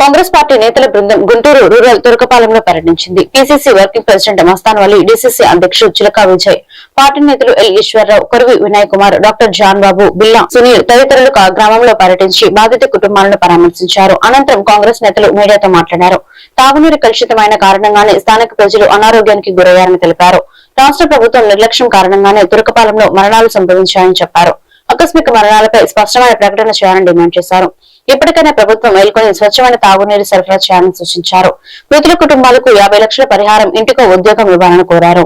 Congress party నేతల బృందం Guntur rural తురకపాలెంలో పర్యటించింది. PCC working president Mastan Vali DCC అధ్యక్షుడు చిలకా విజయ్ పార్టీ నేతలు L Eswararao Koravi Vinay Kumar doctor John Babu Billa Sunil తదితరులు గ్రామంలో పర్యటించి బాధిత కుటుంబాలను పరామర్శించారు. అనంతరం కాంగ్రెస్ నేతలు మీడియాతో మాట్లాడారు. తాగునీరు కలుషితమైన కారణంగానే స్థానిక ప్రజలు అనారోగ్యానికి గురయ్యారని తెలిపారు. రాష్ట్ర ప్రభుత్వం నిర్లక్ష్యం కారణంగానే తురకపాలెంలో మరణాలు సంభవించాయని చెప్పారు. ఆకస్మిక మరణాలపై స్పష్టమైన ప్రకటన చేయాలని డిమాండ్ చేశారు. ఇప్పటికైనా ప్రభుత్వం మేల్కొని స్వచ్ఛమైన తాగునీరు సరఫరా చేయాలని సూచించారు. మృతుల కుటుంబాలకు యాభై లక్షల పరిహారం ఇంటికో ఉద్యోగం ఇవ్వాలని కోరారు.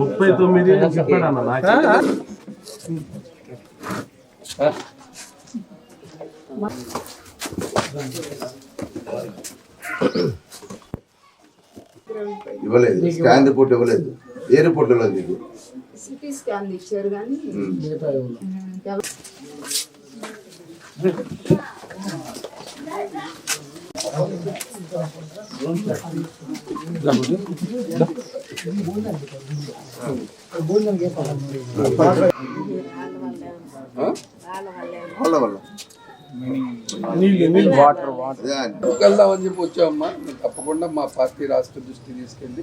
ముప్పై తొమ్మిది చెప్పాడు అన్న నాకు. ఇవ్వలేదు. స్కాన్ రిపోర్ట్ ఇవ్వలేదు. ఏ రిపోర్ట్ ఇవ్వలేదు నీకు. సిటీ స్కాన్ ఇచ్చారు కానీ వాళ్ళ వల్ల వెళ్దామని చెప్పి వచ్చామమ్మా మేము తప్పకుండా మా పార్టీ రాష్ట్ర దృష్టి తీసుకెళ్ళి.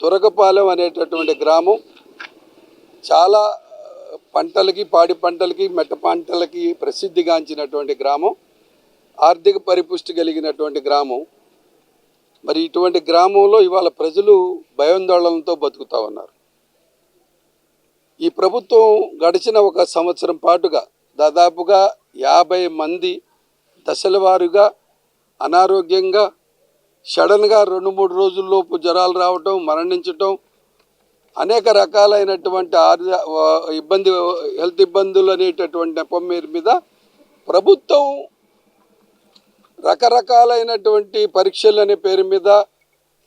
తురకపాలెం అనేటటువంటి గ్రామం చాలా పంటలకి పాడి పంటలకి మెట్ట పంటలకి ప్రసిద్ధిగాంచినటువంటి గ్రామం. ఆర్థిక పరిపుష్టి కలిగినటువంటి గ్రామం. మరి ఇటువంటి గ్రామంలో ఇవాళ ప్రజలు భయాందోళనతో బతుకుతా ఉన్నారు. ఈ ప్రభుత్వం గడిచిన ఒక సంవత్సరం పాటుగా దాదాపుగా యాభై మంది దశల వారుగా అనారోగ్యంగా సడన్గా రెండు మూడు రోజుల్లోపు జ్వరాలు రావటం మరణించటం అనేక రకాలైనటువంటి ఆర్థిక ఇబ్బంది హెల్త్ ఇబ్బందులు అనేటటువంటి నెపం మీద ప్రభుత్వం రకరకాలైనటువంటి పరీక్షలు అనే పేరు మీద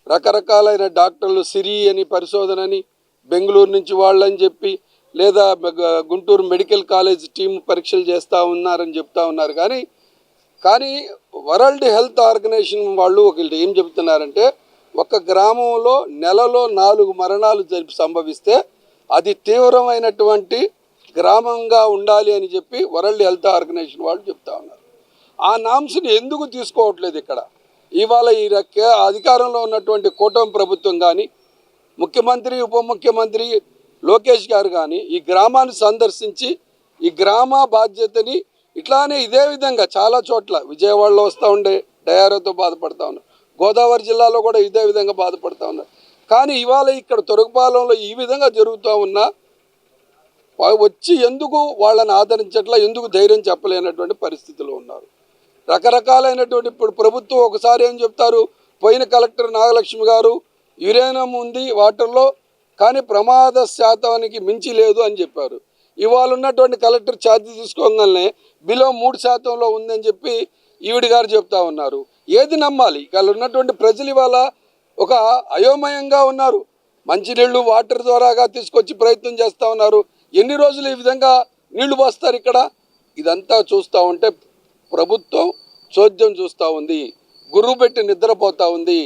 రకరకాలైన డాక్టర్లు సిరి అని పరిశోధన అని బెంగళూరు నుంచి వాళ్ళని చెప్పి లేదా గుంటూరు మెడికల్ కాలేజ్ టీం పరీక్షలు చేస్తూ ఉన్నారని చెప్తా ఉన్నారు. కానీ కానీ వరల్డ్ హెల్త్ ఆర్గనైజేషన్ వాళ్ళు ఒక ఏం చెబుతున్నారంటే ఒక గ్రామంలో నెలలో నాలుగు మరణాలు జరిపి సంభవిస్తే అది తీవ్రమైనటువంటి గ్రామంగా ఉండాలి అని చెప్పి వరల్డ్ హెల్త్ ఆర్గనైజేషన్ వాళ్ళు చెప్తా ఉన్నారు. ఆ నామ్స్ని ఎందుకు తీసుకోవట్లేదు ఇక్కడ? ఇవాళ ఈ అధికారంలో ఉన్నటువంటి కూటమి ప్రభుత్వం కానీ ముఖ్యమంత్రి ఉప ముఖ్యమంత్రి లోకేష్ గారు కానీ ఈ గ్రామాన్ని సందర్శించి ఈ గ్రామ బాధ్యతని ఇట్లానే ఇదే విధంగా చాలా చోట్ల విజయవాడలో వస్తూ ఉండే డయారోతో బాధపడతా ఉన్నారు. గోదావరి జిల్లాలో కూడా ఇదే విధంగా బాధపడతా ఉన్నారు. కానీ ఇవాళ ఇక్కడ తొరగపాలెంలో ఈ విధంగా జరుగుతూ ఉన్నా వచ్చి ఎందుకు వాళ్ళని ఆదరించట్లా ఎందుకు ధైర్యం చెప్పలేనటువంటి పరిస్థితిలో ఉన్నారు. రకరకాలైనటువంటి ఇప్పుడు ప్రభుత్వం ఒకసారి ఏం చెప్తారు? పోయిన కలెక్టర్ నాగలక్ష్మి గారు యురేనియం ఉంది వాటర్లో కానీ ప్రమాద శాతానికి మించి లేదు అని చెప్పారు. ఇవాళ ఉన్నటువంటి కలెక్టర్ ఛార్జీ తీసుకోగానే బిలో మూడు శాతంలో ఉందని చెప్పి ఈవిడి గారు చెప్తా ఉన్నారు. ఏది నమ్మాలి? ఇక్కడ ఉన్నటువంటి ప్రజలు ఇవాళ ఒక అయోమయంగా ఉన్నారు. మంచినీళ్ళు వాటర్ ద్వారాగా తీసుకొచ్చి ప్రయత్నం చేస్తూ ఉన్నారు. ఎన్ని రోజులు ఈ విధంగా నీళ్ళు పోస్తారు ఇక్కడ? ఇదంతా చూస్తూ ఉంటే ప్రభుత్వం చోద్యం చూస్తూ ఉంది. గురువు పెట్టి నిద్రపోతూ ఉంది.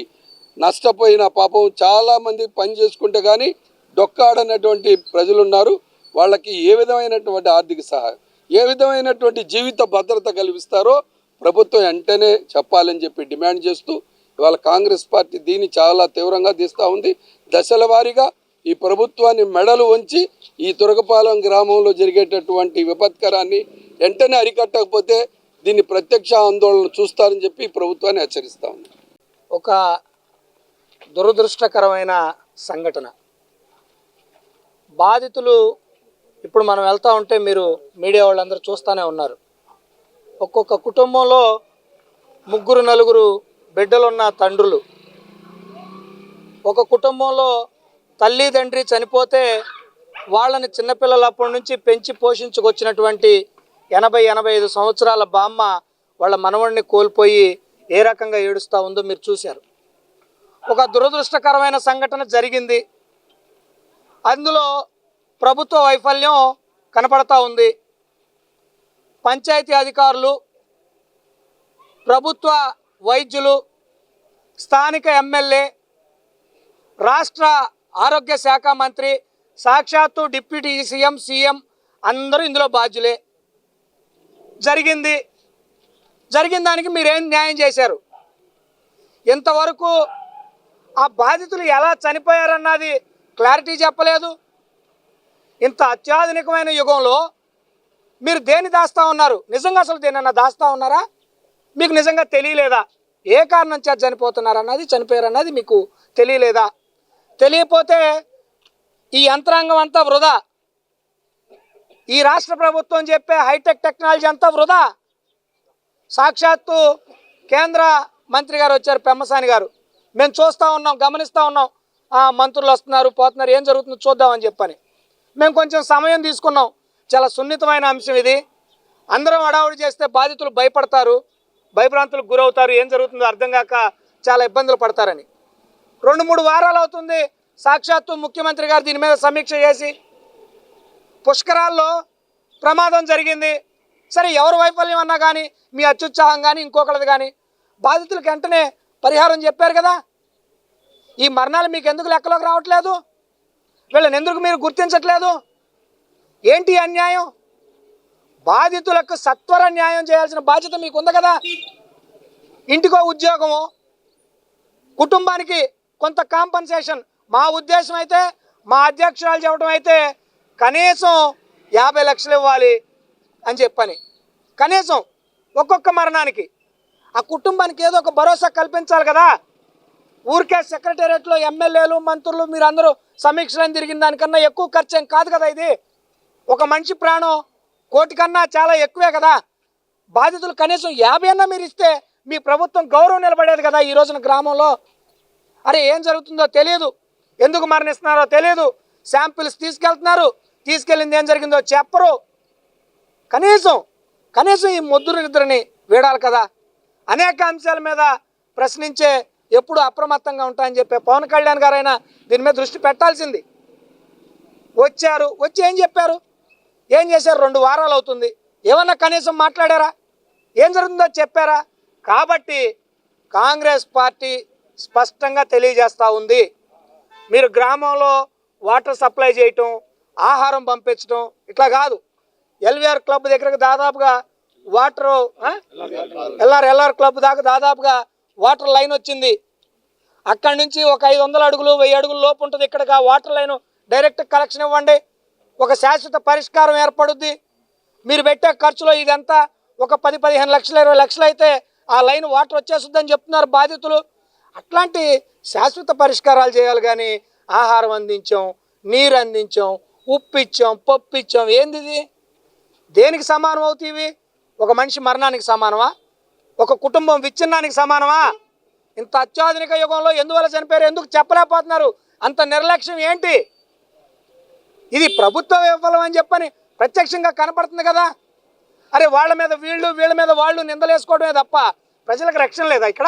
నష్టపోయిన పాపం చాలామంది పని చేసుకుంటే కానీ డొక్కాడనటువంటి ప్రజలు ఉన్నారు వాళ్ళకి ఏ విధమైనటువంటి ఆర్థిక సహాయం ఏ విధమైనటువంటి జీవిత భద్రత కల్పిస్తారో ప్రభుత్వం వెంటనే చెప్పాలని చెప్పి డిమాండ్ చేస్తూ ఇవాళ కాంగ్రెస్ పార్టీ దీన్ని చాలా తీవ్రంగా తీస్తూ ఉంది. దశల వారీగా ఈ ప్రభుత్వాన్ని మెడలు ఉంచి ఈ తురగపాలెం గ్రామంలో జరిగేటటువంటి విపత్కరాన్ని వెంటనే అరికట్టకపోతే దీన్ని ప్రత్యక్ష ఆందోళన చూస్తారని చెప్పి ప్రభుత్వాన్ని హెచ్చరిస్తా ఉంది. ఒక దురదృష్టకరమైన సంఘటన. బాధితులు ఇప్పుడు మనం వెళ్తా ఉంటే మీరు మీడియా వాళ్ళందరూ చూస్తూనే ఉన్నారు. ఒక్కొక్క కుటుంబంలో ముగ్గురు నలుగురు బిడ్డలున్న తండ్రులు. ఒక కుటుంబంలో తల్లి తండ్రి చనిపోతే వాళ్ళని చిన్నపిల్లలప్పటి నుంచి పెంచి పోషించుకొచ్చినటువంటి ఎనభై ఎనభై ఐదు సంవత్సరాల బామ్మ వాళ్ళ మనవడిని కోల్పోయి ఏ రకంగా ఏడుస్తూ ఉందో మీరు చూశారు. ఒక దురదృష్టకరమైన సంఘటన జరిగింది. అందులో ప్రభుత్వ వైఫల్యం కనపడతా ఉంది. పంచాయతీ అధికారులు ప్రభుత్వ వైద్యులు స్థానిక ఎమ్మెల్యే రాష్ట్ర ఆరోగ్య శాఖ మంత్రి సాక్షాత్తు డిప్యూటీ సీఎం సీఎం అందరూ ఇందులో బాధ్యులే. జరిగింది. జరిగిన దానికి మీరేం న్యాయం చేశారు? ఇంతవరకు ఆ బాధితులు ఎలా చనిపోయారన్నది క్లారిటీ చెప్పలేదు. ఇంత అత్యాధునికమైన యుగంలో మీరు దేన్ని దాస్తా ఉన్నారు? నిజంగా అసలు దేనన్నా దాస్తా ఉన్నారా? మీకు నిజంగా తెలియలేదా? ఏ కారణం చేత చనిపోతున్నారన్నది చనిపోయారన్నది మీకు తెలియలేదా? తెలియపోతే ఈ యంత్రాంగం అంతా వృధా. ఈ రాష్ట్ర ప్రభుత్వం చెప్పే హైటెక్ టెక్నాలజీ అంతా వృధా. సాక్షాత్తు కేంద్ర మంత్రి గారు వచ్చారు పెమ్మసాని గారు. మేము చూస్తూ ఉన్నాం గమనిస్తూ ఉన్నాం. మంత్రులు వస్తున్నారు పోతున్నారు ఏం జరుగుతుందో చూద్దామని చెప్పని. మేము కొంచెం సమయం తీసుకున్నాం. చాలా సున్నితమైన అంశం ఇది. అందరం అడావుడి చేస్తే బాధితులు భయపడతారు భయభ్రాంతులకు గురవుతారు ఏం జరుగుతుందో అర్థం కాక చాలా ఇబ్బందులు పడతారని. రెండు మూడు వారాలు అవుతుంది. సాక్షాత్తు ముఖ్యమంత్రి గారు దీని మీద సమీక్ష చేసి పుష్కరాల్లో ప్రమాదం జరిగింది. సరే ఎవరు వైఫల్యం అన్నా కానీ మీ అత్యుత్సాహం కానీ ఇంకొకరిది కానీ బాధితులకు వెంటనే పరిహారం చెప్పారు కదా. ఈ మరణాలు మీకు ఎందుకు లెక్కలోకి రావట్లేదు? వీళ్ళని ఎందుకు మీరు గుర్తించట్లేదు? ఏంటి అన్యాయం? బాధితులకు సత్వర న్యాయం చేయాల్సిన బాధ్యత మీకు ఉంది కదా. ఇంటికో ఉద్యోగము కుటుంబానికి కొంత కాంపన్సేషన్. మా ఉద్దేశం అయితే మా అధ్యక్షురాలు చెప్పడం అయితే కనీసం యాభై లక్షలు ఇవ్వాలి అని చెప్పని. కనీసం ఒక్కొక్క మరణానికి. ఆ కుటుంబానికి ఏదో ఒక భరోసా కల్పించాలి కదా. ఊరికే సెక్రటేరియట్లో ఎమ్మెల్యేలు మంత్రులు మీరు అందరూ సమీక్షలను తిరిగిన దానికన్నా ఎక్కువ ఖర్చు ఏం కాదు కదా ఇది. ఒక మనిషి ప్రాణం కోటి కన్నా చాలా ఎక్కువే కదా. బాధితులు కనీసం యాభై అన్నా మీరు ఇస్తే మీ ప్రభుత్వం గౌరవం నిలబడేది కదా ఈ రోజున గ్రామంలో. అరే ఏం జరుగుతుందో తెలియదు. ఎందుకు మరణిస్తున్నారో తెలియదు. శాంపిల్స్ తీసుకెళ్తున్నారు. తీసుకెళ్ళింది ఏం జరిగిందో చెప్పరు. కనీసం కనీసం ఈ ముద్దురు నిద్రని వీడాలి కదా. అనేక అంశాల మీద ప్రశ్నించే ఎప్పుడు అప్రమత్తంగా ఉంటాయని చెప్పే పవన్ కళ్యాణ్ గారైనా దీని మీద దృష్టి పెట్టాల్సింది. వచ్చారు వచ్చి ఏం చెప్పారు? ఏం చేశారు? రెండు వారాలు అవుతుంది. ఏమన్నా కనీసం మాట్లాడారా? ఏం జరుగుతుందో చెప్పారా? కాబట్టి కాంగ్రెస్ పార్టీ స్పష్టంగా తెలియజేస్తూ ఉంది. మీరు గ్రామంలో వాటర్ సప్లై చేయటం ఆహారం పంపించడం ఇట్లా కాదు. ఎల్విఆర్ క్లబ్ దగ్గరకు దాదాపుగా వాటర్ ఎల్ఆర్ ఎల్ఆర్ క్లబ్ దాకా దాదాపుగా వాటర్ లైన్ వచ్చింది. అక్కడి నుంచి ఒక ఐదు వందల అడుగులు వెయ్యి అడుగులు లోపు ఉంటుంది ఇక్కడికి ఆ వాటర్ లైన్. డైరెక్ట్ కలెక్షన్ ఇవ్వండి. ఒక శాశ్వత పరిష్కారం ఏర్పడుద్ది. మీరు పెట్టే ఖర్చులో ఇదంతా ఒక పది పదిహేను లక్షలు ఇరవై లక్షలు అయితే ఆ లైన్ వాటర్ వచ్చేస్తుందని చెప్తున్నారు బాధితులు. అట్లాంటి శాశ్వత పరిష్కారాలు చేయాలి కానీ ఆహారం అందించాం నీరు అందించాం ఉప్పు ఇచ్చాం పప్పు ఇచ్చాం ఏంది దేనికి సమానం అవుతీవి? ఒక మనిషి మరణానికి సమానమా? ఒక కుటుంబం విచ్ఛిన్నానికి సమానమా? ఇంత అత్యాధునిక యుగంలో ఎందువల్ల చనిపోయారు? ఎందుకు చెప్పలేకపోతున్నారు? అంత నిర్లక్ష్యం ఏంటి? ఇది ప్రభుత్వ విఫలం అని చెప్పని ప్రత్యక్షంగా కనపడుతుంది కదా. అరే వాళ్ళ మీద వీళ్ళు వీళ్ళ మీద వాళ్ళు నిందలేసుకోవడమే తప్ప ప్రజలకు రక్షణ లేదా ఇక్కడ?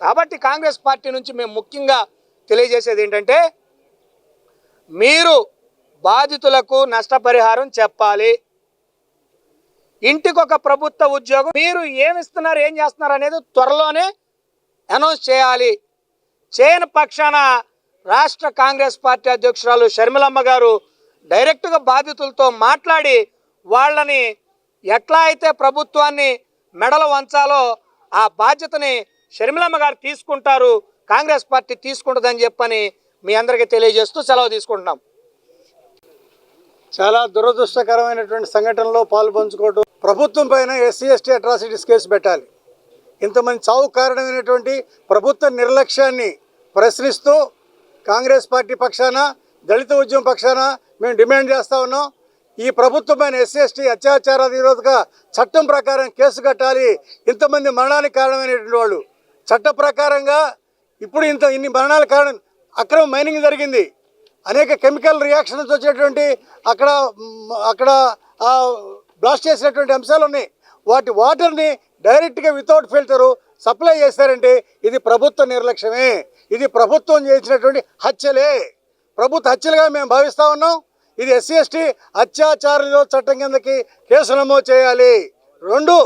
కాబట్టి కాంగ్రెస్ పార్టీ నుంచి మేము ముఖ్యంగా తెలియజేసేది ఏంటంటే మీరు బాధితులకు నష్టపరిహారం చెప్పాలి. ఇంటికి ఒక ప్రభుత్వ ఉద్యోగం మీరు ఏమి ఇస్తున్నారు ఏం చేస్తున్నారు అనేది త్వరలోనే అనౌన్స్ చేయాలి. చేయని పక్షాన రాష్ట్ర కాంగ్రెస్ పార్టీ అధ్యక్షురాలు షర్మిలమ్మ గారు డైరెక్ట్గా బాధితులతో మాట్లాడి వాళ్ళని ఎట్లా అయితే ప్రభుత్వాన్ని మెడలు వంచాలో ఆ బాధ్యతని షర్మిలమ్మ గారు తీసుకుంటారు కాంగ్రెస్ పార్టీ తీసుకుంటుందని చెప్పని మీ అందరికీ తెలియజేస్తూ సెలవు తీసుకుంటున్నాం. చాలా దురదృష్టకరమైనటువంటి సంఘటనలో పాలు పంచుకోవటం ప్రభుత్వం పైన ఎస్సీ ఎస్టీ అట్రాసిటీస్ కేసు పెట్టాలి. ఇంతమంది చావు కారణమైనటువంటి ప్రభుత్వ నిర్లక్ష్యాన్ని ప్రశ్నిస్తూ కాంగ్రెస్ పార్టీ పక్షాన దళిత ఉద్యమం పక్షాన మేము డిమాండ్ చేస్తూ ఉన్నాం. ఈ ప్రభుత్వమైన ఎస్సీ ఎస్టీ అత్యాచార నిరోధక చట్టం ప్రకారం కేసు కట్టాలి. ఇంతమంది మరణానికి కారణమైనటువంటి వాళ్ళు. చట్ట ప్రకారంగా ఇప్పుడు ఇంత ఇన్ని మరణాల కారణం అక్రమ మైనింగ్ జరిగింది. అనేక కెమికల్ రియాక్షన్స్ వచ్చేటువంటి అక్కడ అక్కడ బ్లాస్ట్ చేసినటువంటి అంశాలు ఉన్నాయి వాటి వాటర్ని డైరెక్ట్గా వితౌట్ ఫిల్టరు సప్లై చేస్తారంటే ఇది ప్రభుత్వ నిర్లక్ష్యమే. ఇది ప్రభుత్వం చేసినటువంటి హత్యలే. ప్రభుత్వ హత్యలుగా మేము భావిస్తూ ఉన్నాం. ఇది ఎస్సీ ఎస్టీ అత్యాచారులు చట్టం కిందకి కేసు నమోదు చేయాలి. రెండు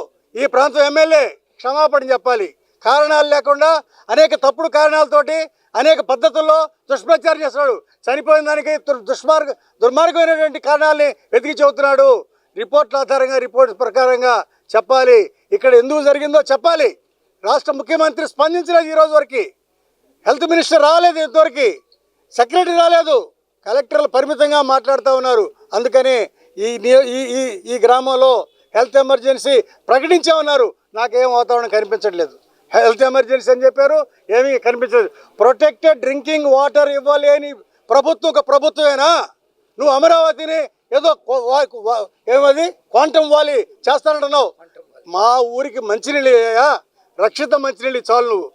ఈ ప్రాంతం ఎమ్మెల్యే క్షమాపణ చెప్పాలి. కారణాలు లేకుండా అనేక తప్పుడు కారణాలతోటి అనేక పద్ధతుల్లో దుష్ప్రచారం చేస్తున్నాడు. చనిపోయిన దానికి దుర్- దుష్మార్గ దుర్మార్గమైనటువంటి కారణాలని వెతికి చెబుతున్నాడు. రిపోర్ట్ల ఆధారంగా రిపోర్ట్ ప్రకారంగా చెప్పాలి. ఇక్కడ ఎందుకు జరిగిందో చెప్పాలి. రాష్ట్ర ముఖ్యమంత్రి స్పందించలేదు ఈరోజు వరకు. హెల్త్ మినిస్టర్ రాలేదు ఇంతవరకు. సెక్రటరీ రాలేదు. కలెక్టర్లు పరిమితంగా మాట్లాడుతూ ఉన్నారు. అందుకని ఈ ఈ ఈ ఈ గ్రామంలో హెల్త్ ఎమర్జెన్సీ ప్రకటించే ఉన్నారు. నాకేం వాతావరణం కనిపించట్లేదు. హెల్త్ ఎమర్జెన్సీ అని చెప్పారు. ఏమీ కనిపించలేదు. ప్రొటెక్టెడ్ డ్రింకింగ్ వాటర్ ఇవ్వాలి అని ప్రభుత్వం ఒక ప్రభుత్వమేనా? నువ్వు అమరావతిని ఏదో వా- ఏమది? క్వాంటమ్ వాలి చేస్తానంటున్నావు. మా ఊరికి మంచినీళ్ళు అయ్యా రక్షిత మంచినీళ్ళు చాలు నువ్వు.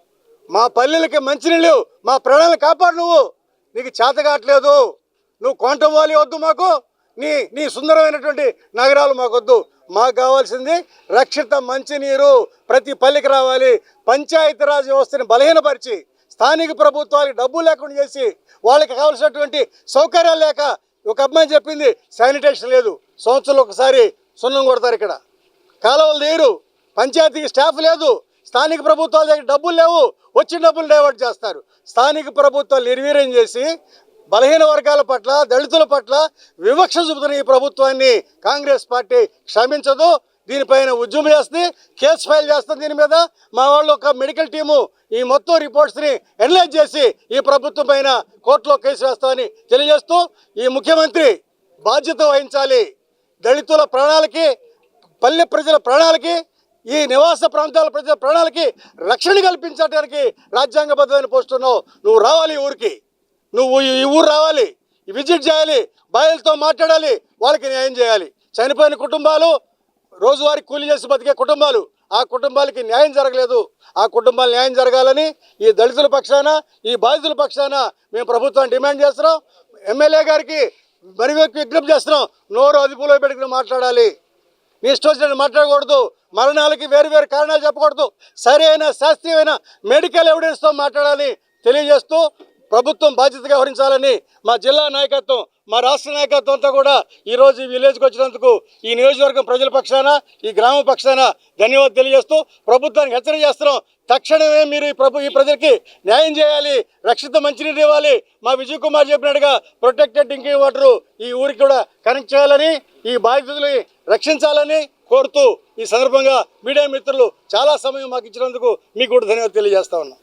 మా పల్లెలకి మంచినీళ్ళు మా ప్రాణాలను కాపాడు నువ్వు. నీకు చేత కావట్లేదు. నువ్వు క్వాంటమ్ వాలి వద్దు మాకు. నీ నీ సుందరమైనటువంటి నగరాలు మాకు వద్దు మాకు కావాల్సింది రక్షిత మంచినీరు. ప్రతి పల్లెకి రావాలి. పంచాయతీరాజ్ వ్యవస్థని బలహీనపరిచి స్థానిక ప్రభుత్వాలకు డబ్బు లేకుండా చేసి వాళ్ళకి కావాల్సినటువంటి సౌకర్యాలు లేక ఒక అమ్మాయి చెప్పింది శానిటేషన్ లేదు. సంవత్సరంలో ఒకసారి సున్నం కొడతారు ఇక్కడ. కాలువలు నీరు పంచాయతీకి స్టాఫ్ లేదు. స్థానిక ప్రభుత్వాల దగ్గర డబ్బులు లేవు. వచ్చిన డబ్బులు డైవర్ట్ చేస్తారు. స్థానిక ప్రభుత్వాలు నిర్వీర్యం చేసి బలహీన వర్గాల పట్ల దళితుల పట్ల వివక్ష చూపుతున్న ఈ ప్రభుత్వాన్ని కాంగ్రెస్ పార్టీ క్షమించదు. దీనిపైన ఉద్యమం చేస్తుంది కేసు ఫైల్ చేస్తుంది దీని మీద. మా వాళ్ళు ఒక మెడికల్ టీము ఈ మొత్తం రిపోర్ట్స్ని ఎనలైజ్ చేసి ఈ ప్రభుత్వం పైన కోర్టులో కేసు వేస్తామని తెలియజేస్తూ ఈ ముఖ్యమంత్రి బాధ్యత వహించాలి. దళితుల ప్రాణాలకి పల్లె ప్రజల ప్రాణాలకి ఈ నివాస ప్రాంతాల ప్రజల ప్రాణాలకి రక్షణ కల్పించడానికి రాజ్యాంగబద్ధమైన పోస్ట్ నువ్వు రావాలి ఊరికి. నువ్వు ఈ ఊరు రావాలి విజిట్ చేయాలి బాయలతో మాట్లాడాలి వాళ్ళకి న్యాయం చేయాలి. చనిపోయిన కుటుంబాలు రోజువారీ కూలి చేసి బతికే కుటుంబాలు ఆ కుటుంబాలకి న్యాయం జరగలేదు. ఆ కుటుంబాలు న్యాయం జరగాలని ఈ దళితుల పక్షాన ఈ బాధితుల పక్షాన మేము ప్రభుత్వాన్ని డిమాండ్ చేస్తున్నాం. ఎమ్మెల్యే గారికి మరి విజ్ఞప్తి చేస్తున్నాం నోరు అదుపులో పెట్టుకుని మాట్లాడాలి. నీ ఇష్టం వచ్చినట్టు మాట్లాడకూడదు. మరణాలకి వేరు వేరు కారణాలు చెప్పకూడదు. సరైన శాస్త్రీయమైన మెడికల్ ఎవిడెన్స్తో మాట్లాడాలి తెలియజేస్తూ ప్రభుత్వం బాధ్యతగా వహించాలని మా జిల్లా నాయకత్వం మా రాష్ట్ర నాయకత్వం అంతా కూడా ఈరోజు ఈ విలేజ్కి వచ్చినందుకు ఈ నియోజకవర్గం ప్రజల పక్షాన ఈ గ్రామ పక్షాన ధన్యవాదాలు తెలియజేస్తూ ప్రభుత్వానికి హెచ్చరిక చేస్తున్నాం. తక్షణమే మీరు ఈ ప్రభు ఈ ప్రజలకి న్యాయం చేయాలి రక్షిత మంచినీరు ఇవ్వాలి. మా విజయ్ కుమార్ చెప్పినట్టుగా ప్రొటెక్టెడ్ డ్రింకింగ్ వాటర్ ఈ ఊరికి కూడా కనెక్ట్ చేయాలని ఈ బాధితుల్ని రక్షించాలని కోరుతూ ఈ సందర్భంగా మీడియా మిత్రులు చాలా సమయం మాకు ఇచ్చినందుకు మీకు కూడా ధన్యవాదాలు తెలియజేస్తా ఉన్నాం.